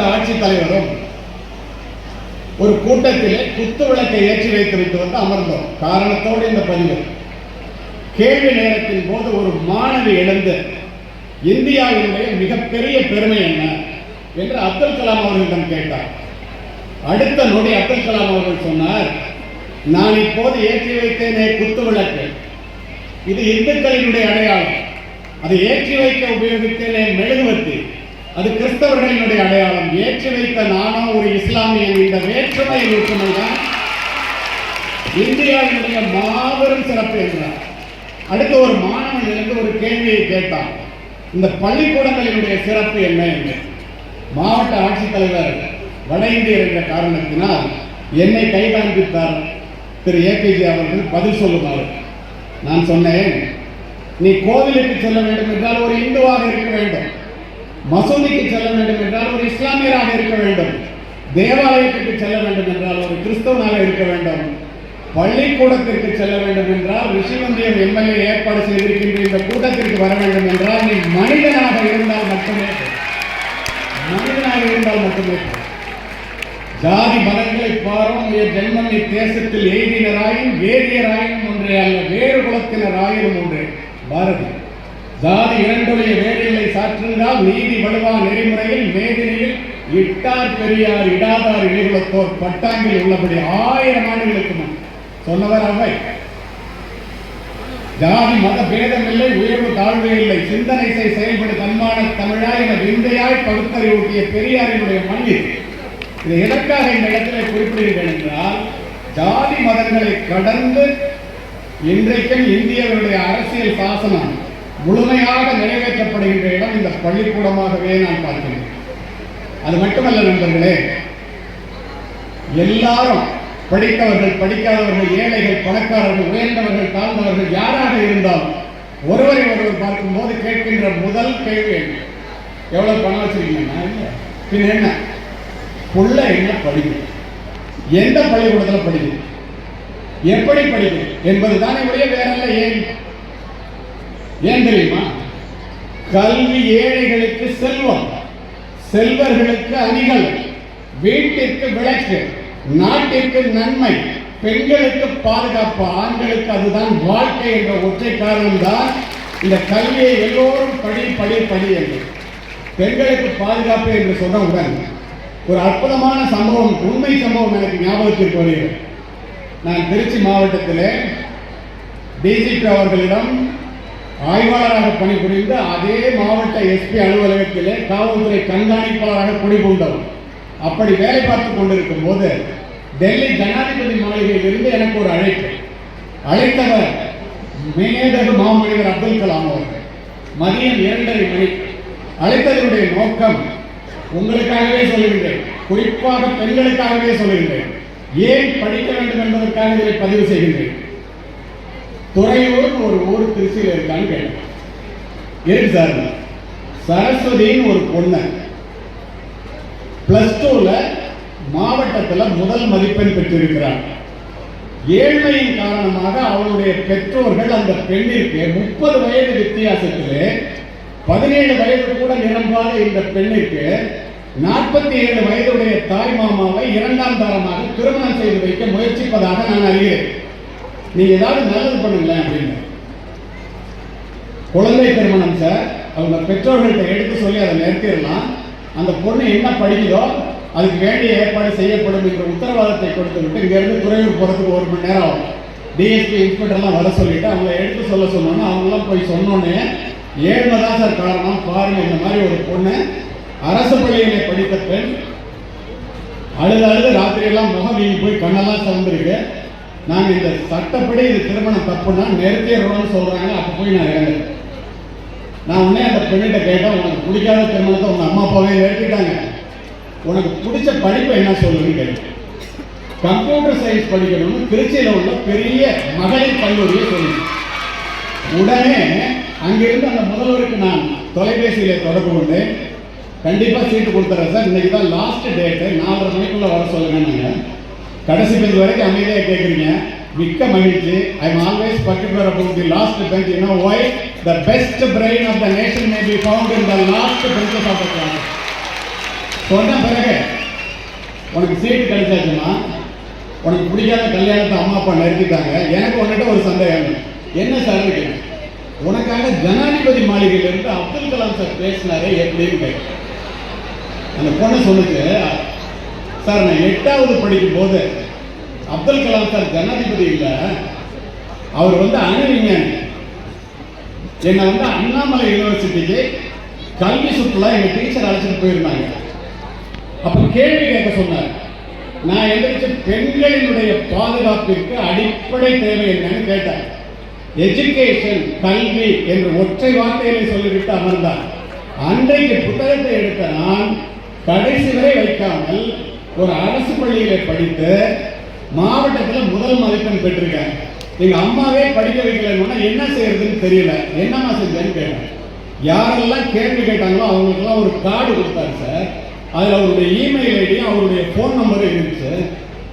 ஆட்சித்தலைவரும் ஒரு கூட்டத்திலே குத்து விளக்கை ஏற்றி வைத்துவிட்டு வந்து அமர்ந்தோம். காரணத்தோடு இந்த பதிவு. கேள்வி நேரத்தின் போது ஒரு மாணவி எழுந்து இந்தியாவினுடைய மிகப்பெரிய பெருமை என்ன? என்று அப்துல் கலாம் அவர்களிடம் கேட்டார். அடுத்த நொடி அப்துல் கலாம் அவர்கள் சொன்னார் நான் இப்போது ஏற்றி வைத்தேனே குத்து விளக்கு. இது இந்துக்களினுடைய அடையாளம். அதை ஏற்றி வைக்க உபயோகித்தேனே மெழுகுவர்த்தி. அது கிறிஸ்தவர்களினுடைய அடையாளம். இந்த வேற்றுமை ஒற்றுமை தான் இந்தியாவினுடைய மாபெரும் சிறப்பு என்றார். அடுத்து ஒரு மாணவன் இருந்து ஒரு கேள்வியை கேட்டான். இந்த பள்ளிக்கூடங்களினுடைய சிறப்பு என்ன என்று. மாவட்ட ஆட்சித்தலைவர் வட இந்தியர் என்ற காரணத்தினால் என்னை கைகாண்பித்தார் திரு. ஏபிஜே அவர்கள் பதில் சொல்லுமாறு. நான் சொன்னேன் நீ கோவிலுக்கு செல்ல வேண்டும் என்றால் ஒரு இந்துவாக இருக்க வேண்டும். மசூதிக்கு செல்ல வேண்டும் என்றால் ஒரு இஸ்லாமியராக இருக்க வேண்டும். தேவாலயத்துக்கு செல்ல வேண்டும் என்றால் ஒரு கிறிஸ்தவனாக இருக்க வேண்டும். பள்ளிக்கூடத்திற்கு செல்ல வேண்டும் என்றால் ரிஷிவந்தியம் எம்எல்ஏ ஏற்பாடு செய்திருக்கின்ற இந்த கூட்டத்திற்கு வர வேண்டும் என்றால் நீ மனிதனாக இருந்தால் மட்டுமே மனிதனாக இருந்தால் மட்டுமே ஜாதி மதங்களை பாரும் என் ஜென்மம் இத்தேசத்தில் எய்தினராயும் வேதியராயும் ஒன்றே அல்ல வேறு குலத்தினராயும் ஒன்றே. பாரதி ஜாதி இரண்டுடைய வேதிகளை சாற்றுங்கால் நீதி வலுவா நெறிமுறையில் மேதினியில் இட்டார் பெரியார் இடாதார் இடைகுலத்தோர் பட்டாங்கில் உள்ளபடி ஆயிரம் ஆண்டுகளுக்கு முன். சொன்னவர் அவை ஜாதி மத பேதம் இல்லை உயர்வு தாழ்வு இல்லை. சிந்தனை செய் செயல்படு தன்மான தமிழாய் என விந்தையாய் பகுத்தறிவூட்டிய பெரியாரினுடைய மண்ணில். இதை எதற்காக இந்த இடத்திலே குறிப்பிடுகிறேன் என்றால் ஜாதி மதங்களை கடந்து இன்றைக்கும் இந்தியர்களுடைய அரசியல் சாசனம் முழுமையாக நிறைவேற்றப்படுகின்ற இடம் இந்த பள்ளிக்கூடமாகவே நான் பார்க்கிறேன். அது மட்டுமல்ல நண்பர்களே எல்லாரும் படித்தவர்கள் படிக்காதவர்கள் ஏழைகள் பணக்காரர்கள் உயர்ந்தவர்கள் தாழ்ந்தவர்கள் யாராக இருந்தாலும் ஒருவரை ஒருவர் பார்க்கும்போது கேட்கின்ற முதல் கேள்வி என்ன? எவ்வளவு பணம் வச்சிருக்கீங்க இல்ல? பின் என்ன? புள்ள என்ன படிக்கும்? எந்த பள்ளிக்கூடத்தில் படிக்கும்? எப்படி படிக்கும்? என்பது தானே உடைய வேறல்ல ஏன்? ஏன் தெரியுமா? கல்வி ஏழைகளுக்கு செல்வம். செல்வர்களுக்கு அணிகள் வீட்டிற்கு விளக்கு நாட்டிற்கு நன்மை பெண்களுக்கு பாதுகாப்பு ஆண்களுக்கு அதுதான் வாழ்க்கை என்ற ஒற்றை காரணம்தான் இந்த கல்வியை எல்லோரும் படி படி படி என்று. பெண்களுக்கு பாதுகாப்பு என்று சொன்னவுடன் ஒரு அற்புதமான சம்பவம் உண்மை சம்பவம் எனக்கு ஞாபகத்திற்கு வருகிறது. நான் திருச்சி மாவட்டத்தில் டிஜிபி அவர்களிடம் ஆய்வாளராக பணிபுரிந்து அதே மாவட்ட எஸ்பி அலுவலகத்திலே காவல்துறை கண்காணிப்பாளராக பணிபுரிந்தவர். அப்படி வேலை பார்த்து கொண்டிருக்கும் போது டெல்லி ஜனாதிபதி மாளிகையிலிருந்து எனக்கு ஒரு அழைப்பு. அழைத்தவர் மேதகு மாமனிதர் அப்துல் கலாம் அவர்கள். மதியம் இரண்டரை மணி. அழைத்ததனுடைய நோக்கம் உங்களுக்காகவே சொல்லுகின்றேன் குறிப்பாக பெண்களுக்காகவே சொல்லுகின்றேன் ஏன் படிக்க வேண்டும் என்பதற்காக இதை பதிவு செய்கின்றேன். துறையூர் ஒரு ஊர் இருக்கு சார் சரஸ்வதின்னு ஒரு பொண்ணு. பிளஸ் டூவில் மாவட்டத்தில் முதல் மதிப்பெண் பெற்றிருக்கிறார் ஏழ்மையின் காரணமாக அவளுடைய பெற்றோர்கள் அந்த பெண்ணிற்கு முப்பது வயது வித்தியாசத்தில் பதினேழு வயது கூட நிரம்பாத இந்த பெண்ணிற்கு நாற்பத்தி ஏழு வயதுடைய தாய் மாமாவை இரண்டாம் தரமாக திருமணம் செய்து வைக்க முயற்சிப்பதாக நான் அறிகிறேன். நீங்க ஏதாவது நல்லது பண்ணுங்களேன் அப்படின்னு. குழந்தை திருமணம் சார். அவங்க பெற்றோர்கள்ட்ட எடுத்து சொல்லி அதை நிறுத்திடலாம். அந்த பொண்ணு என்ன படிக்குதோ அதுக்கு வேண்டிய ஏற்பாடு செய்யப்படும் என்ற உத்தரவாதத்தை கொடுத்து விட்டு இங்கேருந்து துறையூர் போகிறதுக்கு ஒரு மணி நேரம் ஆகும். டிஎஸ்பி இன்ஸ்பெக்டர்லாம் வர சொல்லிட்டு அவங்கள எடுத்து சொல்ல சொன்னோன்னா அவங்களாம் போய் சொன்னோன்னே ஏழ்மை தான் சார் காரணம்? பாருங்க இந்த மாதிரி ஒரு பொண்ணு. அரசு பள்ளியிலே படித்த பெண். அழுது அழுது ராத்திரியெல்லாம் முகம் வீங்கி போய் கண்ணெல்லாம் சந்திருக்கு நாங்கள் இந்த சட்டப்படி இது திருமணம் தப்புன்னா நிறுத்திடுறோம்னு சொல்கிறாங்க அப்போ போய் நான் இறங்குறேன். நான் உடனே அந்த பெண்ணிட்ட கேட்டேன் உனக்கு பிடிக்காத திருமணத்தை உங்கள் அம்மா அப்பாவே நிறுத்திட்டாங்க உனக்கு பிடிச்ச படிப்பு என்ன சொல்லுன்னு கேட்டேன். கம்ப்யூட்டர் சயின்ஸ் படிக்கணும்னு திருச்சியில் உள்ள பெரிய மகளிர் கல்லூரியை சொல்லுங்க உடனே அங்கிருந்து அந்த முதல்வருக்கு நான் தொலைபேசியில் தொடர்பு கொண்டு கண்டிப்பாக சீட்டு கொடுத்துறேன் சார். இன்றைக்கி தான் லாஸ்ட் டேட்டு நாலரை மணிக்குள்ளே வர சொல்லுங்க நாங்கள் கடைசி பெஞ்ச் வரைக்கும் அமைதியாக கேட்குறீங்க மிக்க மகிழ்ச்சி. I am always particular about the last bench என்ன why the best brain of the nation may be found in the last benches of the class சொன்ன பிறகு உனக்கு சீட்டு கிடைச்சாச்சுமா? உனக்கு பிடிக்காத கல்யாணத்தை அம்மா அப்பா நிறுத்திட்டாங்க எனக்கு உன்னிட்ட ஒரு சந்தேகம். என்ன சார் கேட்டேன். உனக்காக ஜனாதிபதி மாளிகையிலிருந்து அப்துல் கலாம் சார் பேசினாரே எப்படின்னு கேட்டேன். அந்த பொண்ணு சொல்லுச்சு சார் நான் எட்டாவது படிக்கும் போது அப்துல் கலாம் சார் ஜனாதிபதி இல்லை. அவர் வந்து அணு விஞ்ஞானி என்னை வந்து அண்ணாமலை யூனிவர்சிட்டிக்கு கல்வி சுற்றுலா எங்கள் டீச்சர் அழைச்சிட்டு போயிருந்தாங்க. அப்போ கேள்வி கேட்க சொன்னார். நான் எந்திரிச்சு பெண்களினுடைய பாதுகாப்பிற்கு அடிப்படை தேவை என்னன்னு கேட்டேன். எஜுகேஷன் கல்வி என்று ஒற்றை வார்த்தைகளை சொல்லிவிட்டு அமர்ந்தார். அன்றைக்கு புத்தகத்தை எடுத்த நான் கடைசி வரை வைக்காமல் ஒரு அரசு பள்ளியில படித்து மாவட்டத்தில் முதல் மதிப்பெண் பெற்றிருக்கேன். எங்க அம்மாவே படிக்க வைக்கலன்னா என்ன செய்யறதுன்னு தெரியல. என்னம்மா செஞ்சேன்னு கேட்டேன். யாரெல்லாம் கேள்வி கேட்டாங்களோ அவங்களுக்கெல்லாம் ஒரு கார்டு கொடுத்தாரு சார். அதில் அவருடைய இமெயில் ஐடியும் அவருடைய ஃபோன் நம்பரும் இருந்துச்சு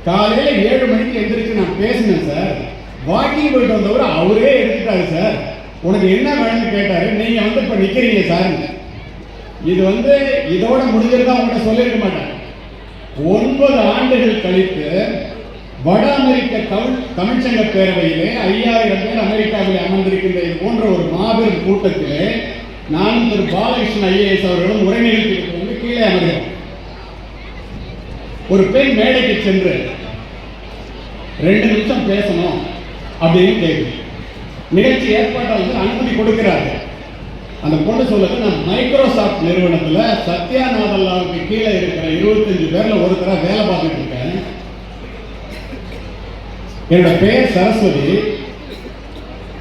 காலையில் ஏழு மணிக்கு எந்திரிச்சு நான் பேசினேன் சார். வாக்கிங் போயிட்டு வந்தவர் அவரே எடுத்துட்டாரு சார். உனக்கு என்ன வேணும்னு கேட்டாரு. நீங்கள் வந்து இப்போ நிற்கிறீங்க சார். இது வந்து இதோட முடிஞ்சிருந்தா உங்கள்கிட்ட சொல்லியிருக்க மாட்டேன். ஒன்பது ஆண்டுகள் கழித்து வட அமெரிக்க தமிழ் தமிழ்ச்சங்க பேரவையிலே ஐயாயிரம் பேர் அமெரிக்காவில் அமர்ந்திருக்கின்ற இது போன்ற ஒரு மாபெரும் கூட்டத்திலே நானும் திரு பாலகிருஷ்ணன் ஐஏஎஸ் அவர்களும் உரை நிகழ்ச்சிக்கு வந்து கீழே அமர்கிறோம் ஒரு பெண் மேடைக்கு சென்று ரெண்டு நிமிஷம் பேசணும் அப்படின்னு கேட்குது. நிகழ்ச்சி ஏற்பாட்டாளர்கள் அனுமதி கொடுக்கிறாரு. அந்த பொண்ணு சொல்லுது நான் மைக்ரோசாஃப்ட் நிறுவனத்தில் சத்யா நாதல்லாவுக்கு கீழே இருக்கிற இருபத்தஞ்சு பேரில் ஒருத்தராக வேலை பார்த்துட்டு இருக்கேன். என்னோட பேர் சரஸ்வதி.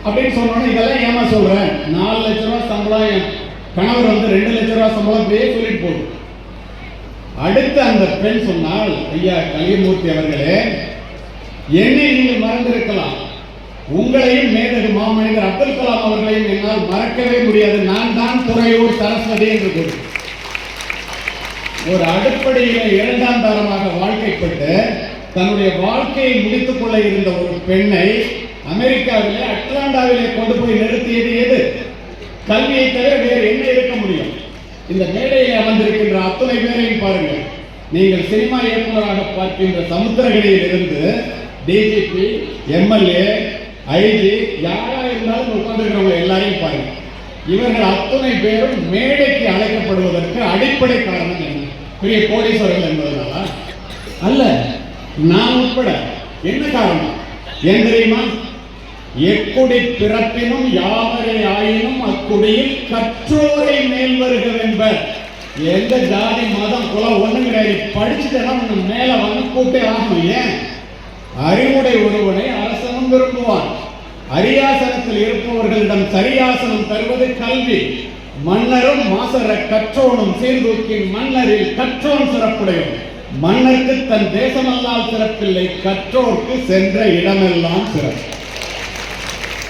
அப்படின்னு சொன்னோன்னே இதெல்லாம் ஏமா சொல்றேன்? நாலு லட்ச ரூபா சம்பளம் என் கணவர் வந்து ரெண்டு லட்ச ரூபா சம்பளம் பே சொல்லிட்டு போகுது. அடுத்து அந்த பெண் சொன்னால் ஐயா கலியமூர்த்தி அவர்களே என்னை நீங்கள் மறந்திருக்கலாம். உங்களையும் மேதகு மாமனிதர் அப்துல் கலாம் அவர்களையும் என்னால் மறக்கவே முடியாது. நான் தான் துறையூர் சரஸ்வதி என்று கூறி. ஒரு அடிப்படையில் இரண்டாம் தரமாக வாழ்க்கைப்பட்டு தன்னுடைய வாழ்க்கையை முடித்துக் கொள்ள இருந்த ஒரு பெண்ணை அமெரிக்காவிலே அட்லாண்டாவிலே கொண்டு போய் நிறுத்தியது எது? கல்வியை தவிர வேறு என்ன இருக்க முடியும்? இந்த மேடையில் அமர்ந்திருக்கின்ற அத்தனை பேரையும் பாருங்கள். நீங்கள் சினிமா இயக்குநராக பார்க்கின்ற சமுத்திரகடியில் இருந்து டிஜிபி எம்எல்ஏ ஐஜி யாரா இருந்தாலும் உட்கார்ந்துருக்கிறவங்க எல்லாரையும் பாருங்க இவர்கள் அத்தனை பேரும் மேடைக்கு அழைக்கப்படுவதற்கு அடிப்படை காரணம் என்ன? பெரிய கோடீஸ்வரர்கள் என்பதனால? அல்ல. நான் உட்பட என்ன காரணம்? ஏன் தெரியுமா? எக்குடி பிறப்பினும் யாவரே ஆயினும் அக்குடியில் கற்றோரை மேல் வருகவென்பர் எந்த ஜாதி மதம் குலம் ஒன்றும் கிடையாது படிச்சுட்டா உன்னை மேல வந்து கூட்டே ஆகணும் ஏன்? அறிவுடை ஒருவனை அரசனும் விரும்புவான். அரியாசனத்தில் இருப்பவர்களிடம் சரியாசனம் தருவது கல்வி. மன்னரும் மாசர கற்றோனும் சீர்தூக்கின் மன்னரில் கற்றோன் சிறப்புடையவன். மன்னருக்கு தன் தேசமல்லால் சிறப்பில்லை கற்றோர்க்கு சென்ற இடமெல்லாம் சிறப்பு.